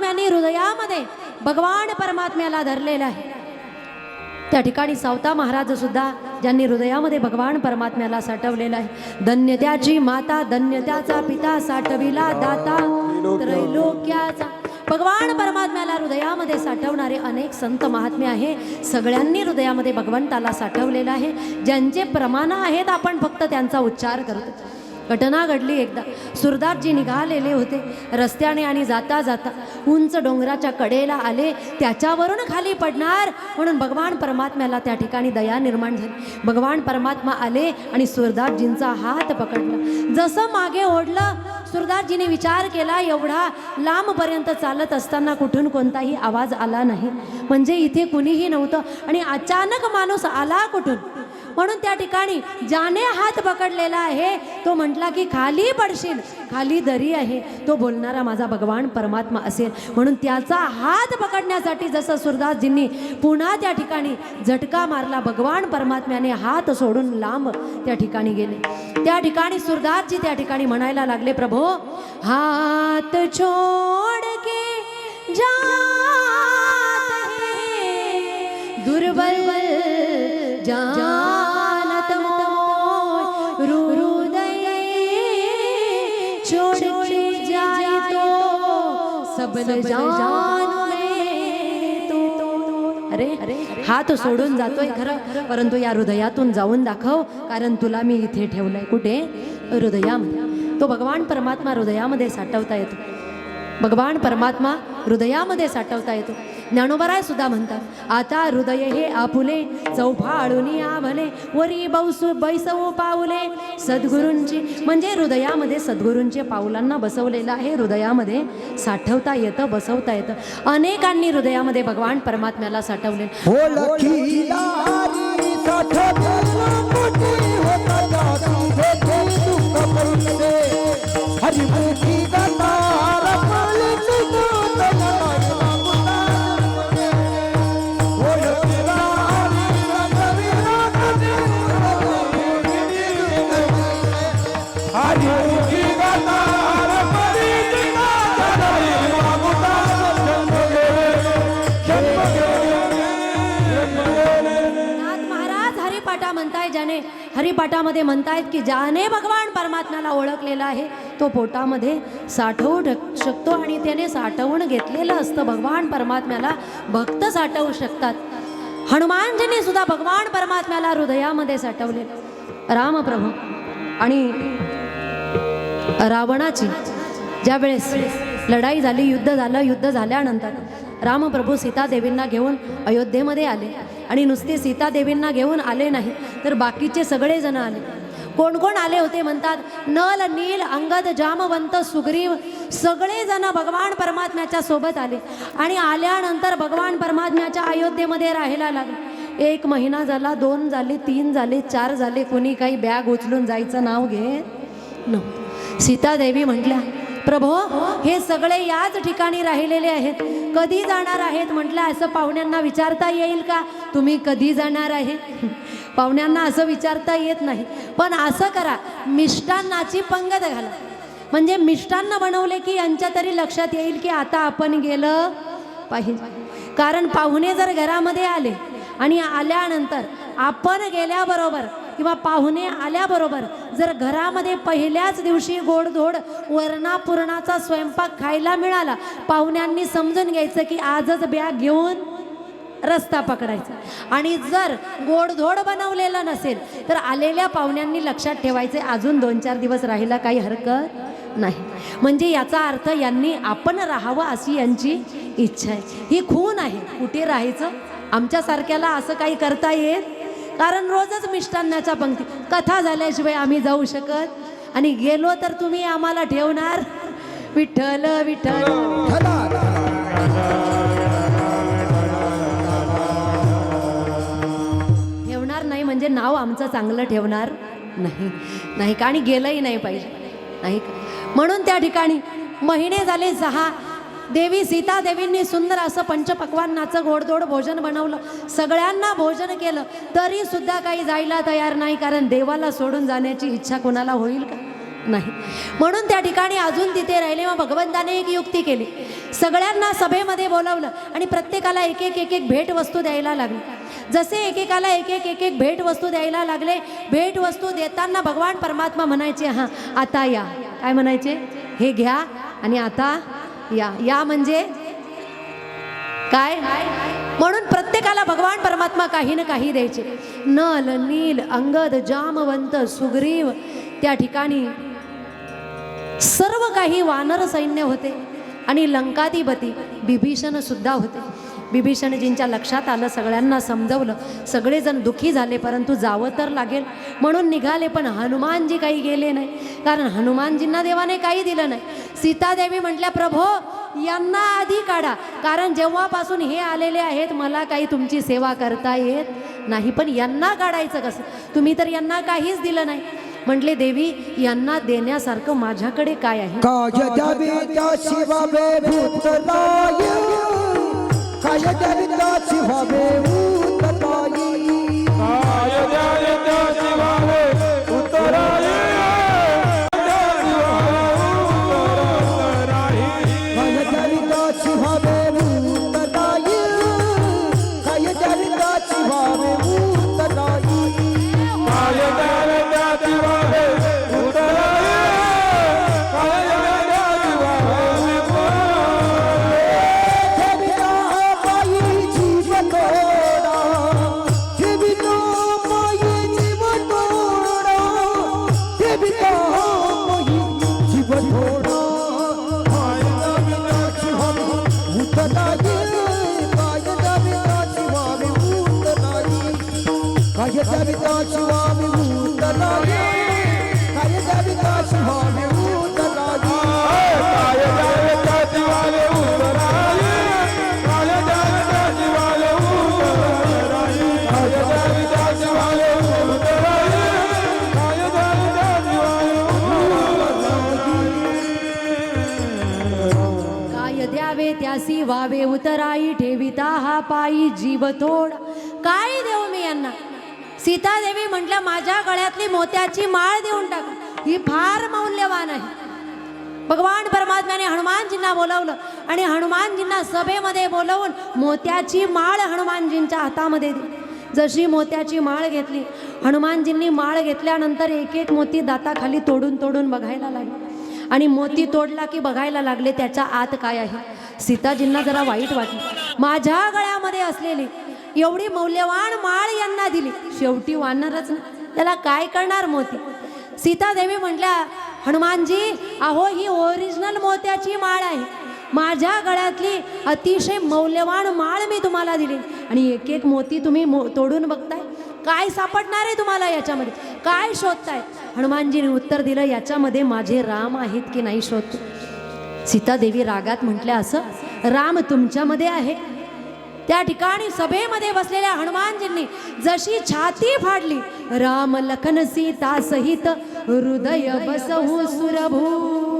परमात्म्याने हृदयामध्ये भगवान परमात्म्याला धरलेलं आहे. त्या ठिकाणी सावता महाराज सुद्धा ज्यांनी हृदयामध्ये भगवान परमात्म्याला साठवलेलं आहे. धन्य त्याची माता धन्य त्याचा पिता साठविला दाता त्रैलोक्याचा. भगवान परमात्म्याला हृदयामध्ये साठवणारे अनेक संत महात्मे आहे. सगळ्यांनी हृदयामध्ये भगवंताला साठवलेलं आहे. ज्यांचे प्रमाण आहेत आपण फक्त त्यांचा उच्चार करतो. घटना घडली एकदा. सुरदासजी निघालेले होते. रस्त्याने आणि जाता जाता उंच डोंगराच्या कडेला आले. त्याच्यावरून खाली पडणार. म्हणून भगवान परमात्म्याला त्या ठिकाणी दया निर्माण झाली. भगवान परमात्मा आले आणि सुरदासजींचा हात पकडला. जसं मागे ओढलं सुरदासजीने विचार केला एवढा लांबपर्यंत चालत असताना कुठून कोणताही आवाज आला नाही. म्हणजे इथे कुणीही नव्हतं. आणि अचानक माणूस आला कुठून? म्हणून त्या ठिकाणी ज्याने हात पकडलेला आहे तो म्हटला की खाली पडशील खाली दरी आहे. तो बोलणारा माझा भगवान परमात्मा असेल. म्हणून त्याचा हात पकडण्यासाठी जसं सुरदासजींनी पुन्हा त्या ठिकाणी झटका मारला भगवान परमात्म्याने हात सोडून लांब त्या ठिकाणी गेले. त्या ठिकाणी सुरदासजी त्या ठिकाणी म्हणायला लागले प्रभो हात छोड के जात है दुर्बल जा अरे अरे हात सोडून जातोय खरं. परंतु या हृदयातून जाऊन दाखव कारण तुला मी इथे ठेवलंय. कुठे? हृदयामध्ये तो भगवान परमात्मा हृदयामध्ये साठवता येतो. भगवान परमात्मा हृदयामध्ये साठवता येतो. ज्ञानोबराय सुद्धा म्हणतात आता हृदय हे आपुले चौफाळून आभले वरी बौसू बैसवू पाऊले. सद्गुरूंची म्हणजे हृदयामध्ये सद्गुरूंचे पाऊलांना बसवलेलं आहे हृदयामध्ये साठवता येतं बसवता येतं. अनेकांनी हृदयामध्ये भगवान परमात्म्याला साठवले ज्याने हरिपाठामध्ये म्हणतायत की ज्याने भगवान परमात्म्याला ओळखलेला आहे तो पोटामध्ये साठवू शकतो आणि त्याने साठवून घेतलेलं असतं. भगवान परमात्म्याला भक्त साठवू शकतात. हनुमानजीने सुद्धा भगवान परमात्म्याला हृदयामध्ये साठवले रामप्रभू. आणि रावणाची ज्यावेळेस लढाई झाली युद्ध झालं युद्ध झाल्यानंतर रामप्रभू सीतादेवींना घेऊन अयोध्येमध्ये आले. आणि नुसते सीतादेवींना घेऊन आले नाही तर बाकीचे सगळेजण आले. कोण कोण आले होते म्हणतात नल नील अंगद जामवंत सुग्रीव सगळेजण भगवान परमात्म्याच्या सोबत आले. आणि आल्यानंतर भगवान परमात्म्याच्या अयोध्येमध्ये राहायला लागले. एक महिना झाला दोन झाले तीन झाले चार झाले कुणी काही बॅग उचलून जायचं नाव घे नव्हतं. सीतादेवी म्हटल्या प्रभो हे सगळे याच ठिकाणी राहिलेले आहेत. कधी जाणार आहेत? म्हटलं असं पाहुण्यांना विचारता येईल का? तुम्ही कधी जाणार आहे? पाहुण्यांना असं विचारता येत नाही. पण असं करा मिष्टान्नाची पंगत घाला. म्हणजे मिष्टान्न बनवले की यांच्या तरी लक्षात येईल की आता आपण गेलं पाहिजे. कारण पाहुणे जर घरामध्ये आले आणि आल्यानंतर आपण गेल्याबरोबर किंवा पाहुणे आल्याबरोबर जर घरामध्ये पहिल्याच दिवशी गोडधोड वरणापुरणाचा स्वयंपाक खायला मिळाला पाहुण्यांनी समजून घ्यायचं की आजच बॅग घेऊन रस्ता पकडायचा. आणि जर गोडधोड बनवलेलं नसेल तर आलेल्या पाहुण्यांनी लक्षात ठेवायचे अजून दोन चार दिवस राहिला काही हरकत नाही. म्हणजे याचा अर्थ यांनी आपण राहावं अशी यांची इच्छा आहे. ही खून आहे. कुठे राहायचं? आमच्यासारख्याला असं काही करता येत कारण रोजच मिष्टान्नाच्या पंक्ती कथा झाल्याशिवाय आम्ही जाऊ शकत. आणि गेलो तर तुम्ही आम्हाला ठेवणार. विठ्ठल विठ्ठल. ठेवणार नाही म्हणजे नाव आमचं चांगलं ठेवणार नाही. नाही का? आणि गेलंही नाही पाहिजे. नाही म्हणून त्या ठिकाणी महिने झाले सहा. देवी सीता देवींनी सुंदर असं पंचपक्वांनाचं गोडधोड भोजन बनवलं. सगळ्यांना भोजन केलं. तरी सुद्धा काही जायला तयार नाही कारण देवाला सोडून जाण्याची इच्छा कोणाला होईल का? नाही. म्हणून त्या ठिकाणी अजून तिथे राहिले. मग भगवंताने एक युक्ती केली. सगळ्यांना सभेमध्ये बोलावलं आणि प्रत्येकाला एक एक एक एक भेटवस्तू द्यायला लागली. जसे एकेकाला एक एक एक एक भेटवस्तू द्यायला लागले भेटवस्तू देताना भगवान परमात्मा म्हणायचे हां आता या. काय म्हणायचे? हे घ्या आणि आता या या म्हणजे काय? म्हणून प्रत्येकाला भगवान परमात्मा काही ना काही द्यायचे. नल नील अंगद जामवंत सुग्रीव त्या ठिकाणी सर्व काही वानर सैन्य होते आणि लंकाधिपती बिभीषण सुद्धा होते. बिभीषणजींच्या लक्षात आलं सगळ्यांना समजवलं. सगळेजण दुःखी झाले परंतु जावं तर लागेल. म्हणून निघाले पण हनुमानजी काही गेले नाही. कारण हनुमानजींना देवाने काही दिलं नाही. सीतादेवी म्हटल्या प्रभो यांना आधी काढा. कारण जेव्हापासून हे आलेले आहेत मला काही तुमची सेवा करता येत नाही. पण यांना काढायचं कसं? तुम्ही तर यांना काहीच दिलं नाही. म्हटले देवी यांना देण्यासारखं माझ्याकडे काय आहे? काय द्यावे त्या शिवावे त्यासी वावे उतराई ठेविता हा पायी जीव थोड काय देऊ मी यांना? सीतादेवी म्हटल्या माझ्या गळ्यातली मोत्याची माळ देऊन टाक. ही फार मौल्यवान आहे. भगवान परमात्म्याने हनुमानजींना बोलवलं आणि हनुमानजींना सभेमध्ये बोलवून मोत्याची माळ हनुमानजींच्या हातामध्ये दिली. जशी मोत्याची माळ घेतली हनुमानजींनी माळ घेतल्यानंतर एक एक मोती दाताखाली तोडून तोडून बघायला लागले. आणि मोती तोडला की बघायला लागले त्याच्या आत काय आहे? सीताजींना जरा वाईट वाटलं. माझ्या गळ्यामध्ये असलेली एवढी मौल्यवान माळ यांना दिली. शेवटी वानरच ना त्याला काय करणार मोती? सीतादेवी म्हटल्या हनुमानजी अहो ही ओरिजिनल मोत्याची माळ आहे. माझ्या गळ्यातली अतिशय मौल्यवान माळ मी तुम्हाला दिली. आणि एक एक मोती तुम्ही मो तोडून बघताय. काय सापडणार आहे तुम्हाला याच्यामध्ये? काय शोधताय? हनुमानजीने उत्तर दिलं याच्यामध्ये माझे राम आहेत की नाही शोधतो सीतादेवी रागात म्हटल्या असं? राम तुमच्यामध्ये आहे. त्या ठिकाणी सभेमध्ये बसलेल्या हनुमानजींनी जशी छाती फाडली राम लखन सीता सहित हृदय बसहू सुरभू